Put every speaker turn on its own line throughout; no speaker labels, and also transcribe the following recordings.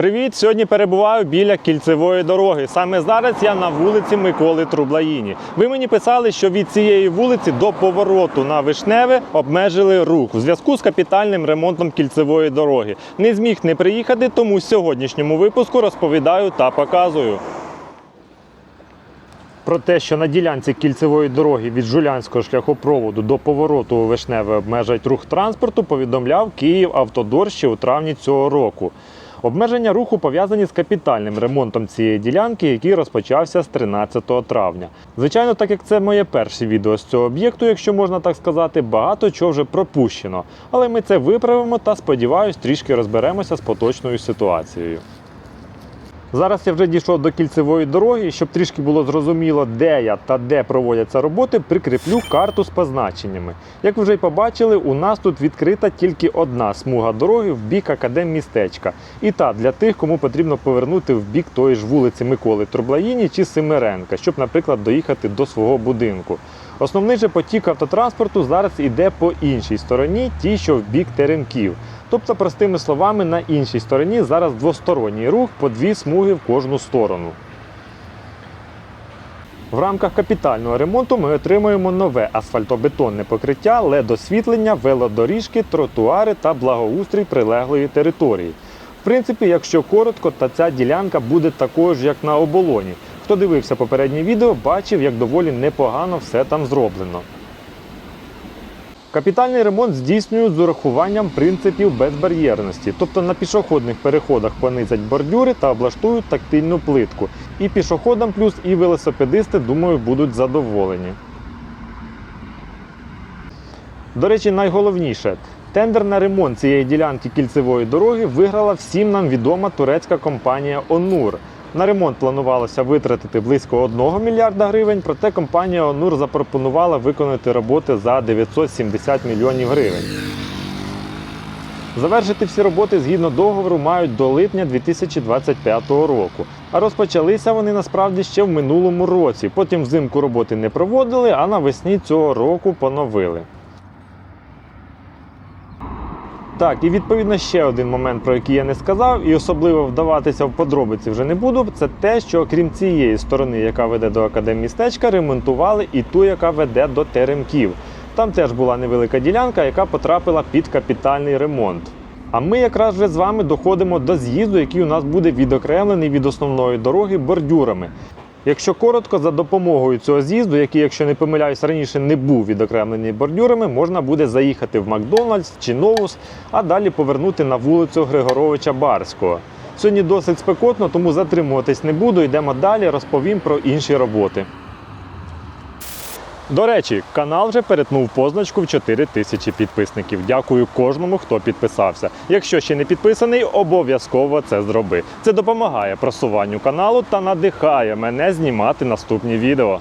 Привіт! Сьогодні перебуваю біля кільцевої дороги. Саме зараз я на вулиці Миколи Трублаїні. Ви мені писали, що від цієї вулиці до повороту на Вишневе обмежили рух у зв'язку з капітальним ремонтом кільцевої дороги. Не зміг не приїхати, тому в сьогоднішньому випуску розповідаю та показую. Про те, що на ділянці кільцевої дороги від Жулянського шляхопроводу до повороту у Вишневе обмежать рух транспорту, повідомляв Київ Автодор ще у травні цього року. Обмеження руху пов'язані з капітальним ремонтом цієї ділянки, який розпочався з 13 травня. Звичайно, так як це моє перше відео з цього об'єкту, якщо можна так сказати, багато чого вже пропущено. Але ми це виправимо та сподіваюсь, трішки розберемося з поточною ситуацією. Зараз я вже дійшов до кільцевої дороги, щоб трішки було зрозуміло, де я та де проводяться роботи, прикріплю карту з позначеннями. Як ви вже й побачили, у нас тут відкрита тільки одна смуга дороги в бік академмістечка. І та для тих, кому потрібно повернути в бік тої ж вулиці Миколи Троблаїні чи Семиренка, щоб, наприклад, доїхати до свого будинку. Основний же потік автотранспорту зараз іде по іншій стороні, ті, що в бік Теремків. Тобто, простими словами, на іншій стороні зараз двосторонній рух по дві смуги в кожну сторону. В рамках капітального ремонту ми отримуємо нове асфальтобетонне покриття, ледосвітлення, велодоріжки, тротуари та благоустрій прилеглої території. В принципі, якщо коротко, то ця ділянка буде такою ж, як на оболоні. Хто дивився попереднє відео, бачив, як доволі непогано все там зроблено. Капітальний ремонт здійснюють з урахуванням принципів безбар'єрності, тобто на пішохідних переходах понизять бордюри та облаштують тактильну плитку. І пішоходам плюс, і велосипедисти, думаю, будуть задоволені. До речі, найголовніше. Тендер на ремонт цієї ділянки кільцевої дороги виграла всім нам відома турецька компанія Онур. На ремонт планувалося витратити близько 1 мільярда гривень, проте компанія Онур запропонувала виконати роботи за 970 мільйонів гривень. Завершити всі роботи згідно договору мають до липня 2025 року. А розпочалися вони насправді ще в минулому році. Потім взимку роботи не проводили, а навесні цього року поновили. Так, і відповідно ще один момент, про який я не сказав, і особливо вдаватися в подробиці вже не буду. Це те, що окрім цієї сторони, яка веде до академмістечка, ремонтували і ту, яка веде до теремків. Там теж була невелика ділянка, яка потрапила під капітальний ремонт. А ми якраз вже з вами доходимо до з'їзду, який у нас буде відокремлений від основної дороги бордюрами. Якщо коротко, за допомогою цього з'їзду, який, якщо не помиляюсь, раніше не був відокремлений бордюрами, можна буде заїхати в Макдональдс чи Новус, а далі повернути на вулицю Григоровича Барського. Сьогодні досить спекотно, тому затримуватись не буду. Йдемо далі, розповім про інші роботи. До речі, канал вже перетнув позначку в 4 тисячі підписників. Дякую кожному, хто підписався. Якщо ще не підписаний, обов'язково це зроби. Це допомагає просуванню каналу та надихає мене знімати наступні відео.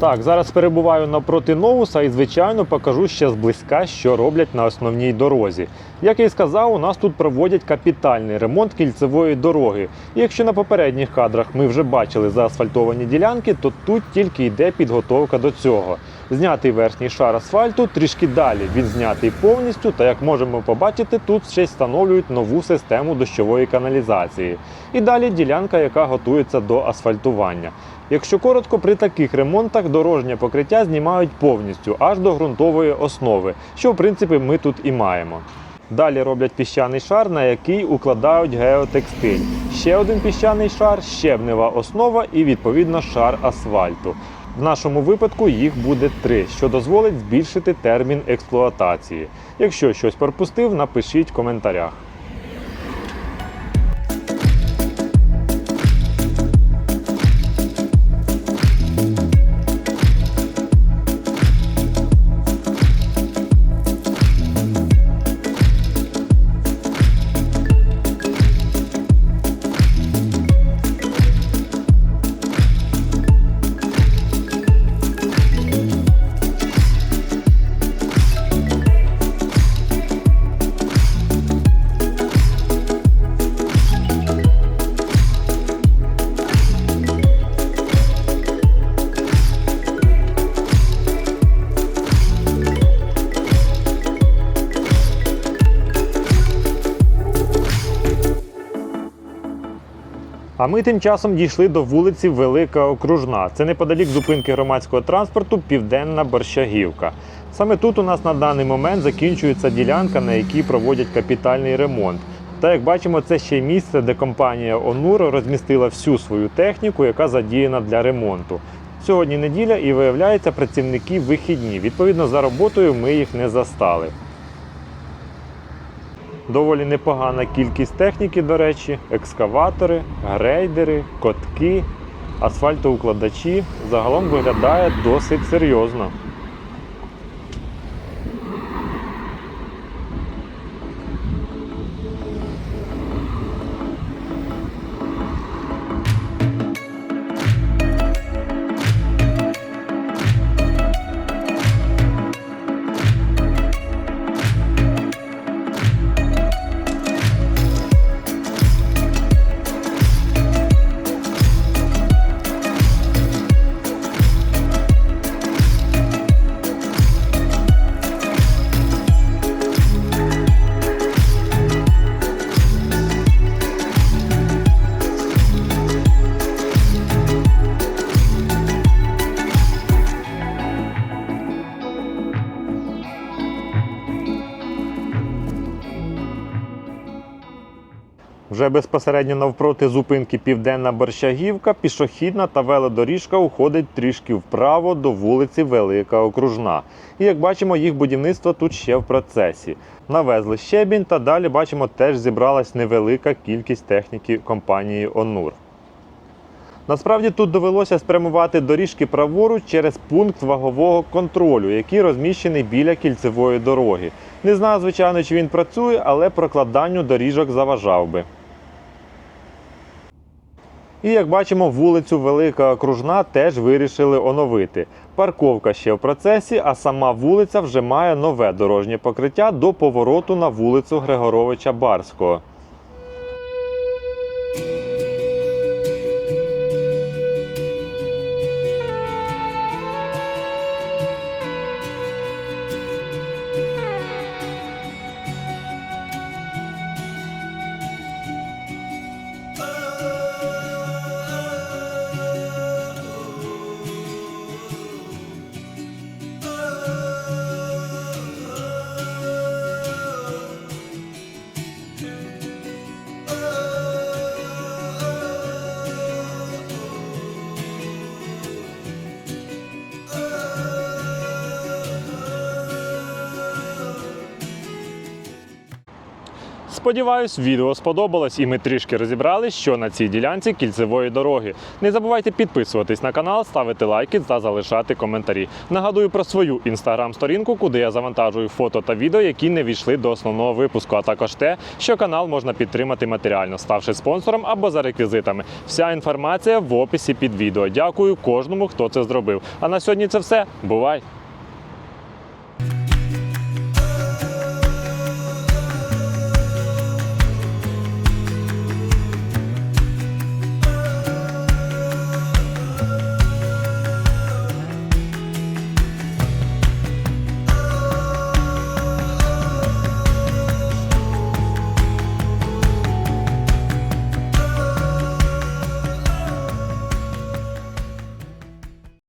Так, зараз перебуваю напроти Новуса і, звичайно, покажу ще зблизька, що роблять на основній дорозі. Як я і сказав, у нас тут проводять капітальний ремонт кільцевої дороги. І якщо на попередніх кадрах ми вже бачили заасфальтовані ділянки, то тут тільки йде підготовка до цього. Знятий верхній шар асфальту, трішки далі він знятий повністю, та як можемо побачити, тут ще й встановлюють нову систему дощової каналізації. І далі ділянка, яка готується до асфальтування. Якщо коротко, при таких ремонтах дорожнє покриття знімають повністю аж до ґрунтової основи, що в принципі ми тут і маємо. Далі роблять піщаний шар, на який укладають геотекстиль. Ще один піщаний шар, щебнева основа і відповідно шар асфальту. В нашому випадку їх буде три, що дозволить збільшити термін експлуатації. Якщо щось пропустив, напишіть в коментарях. А ми тим часом дійшли до вулиці Велика Окружна. Це неподалік зупинки громадського транспорту Південна Борщагівка. Саме тут у нас на даний момент закінчується ділянка, на якій проводять капітальний ремонт. Та як бачимо, це ще й місце, де компанія Онур розмістила всю свою техніку, яка задіяна для ремонту. Сьогодні неділя і виявляється, працівники вихідні. Відповідно, за роботою ми їх не застали. Доволі непогана кількість техніки, до речі, екскаватори, грейдери, котки, асфальтоукладачі. Загалом виглядає досить серйозно. Вже безпосередньо навпроти зупинки Південна Борщагівка, пішохідна та велодоріжка уходить трішки вправо до вулиці Велика Окружна. І як бачимо, їх будівництво тут ще в процесі. Навезли щебінь та далі бачимо, теж зібралась невелика кількість техніки компанії Онур. Насправді тут довелося спрямувати доріжки праворуч через пункт вагового контролю, який розміщений біля кільцевої дороги. Не знаю, звичайно, чи він працює, але прокладанню доріжок заважав би. І як бачимо, вулицю Велика Окружна теж вирішили оновити. Парковка ще в процесі, а сама вулиця вже має нове дорожнє покриття до повороту на вулицю Григоровича Барського. Сподіваюсь, відео сподобалось і ми трішки розібрали, що на цій ділянці кільцевої дороги. Не забувайте підписуватись на канал, ставити лайки та залишати коментарі. Нагадую про свою інстаграм-сторінку, куди я завантажую фото та відео, які не війшли до основного випуску, а також те, що канал можна підтримати матеріально, ставши спонсором або за реквізитами. Вся інформація в описі під відео. Дякую кожному, хто це зробив. А на сьогодні це все. Бувай!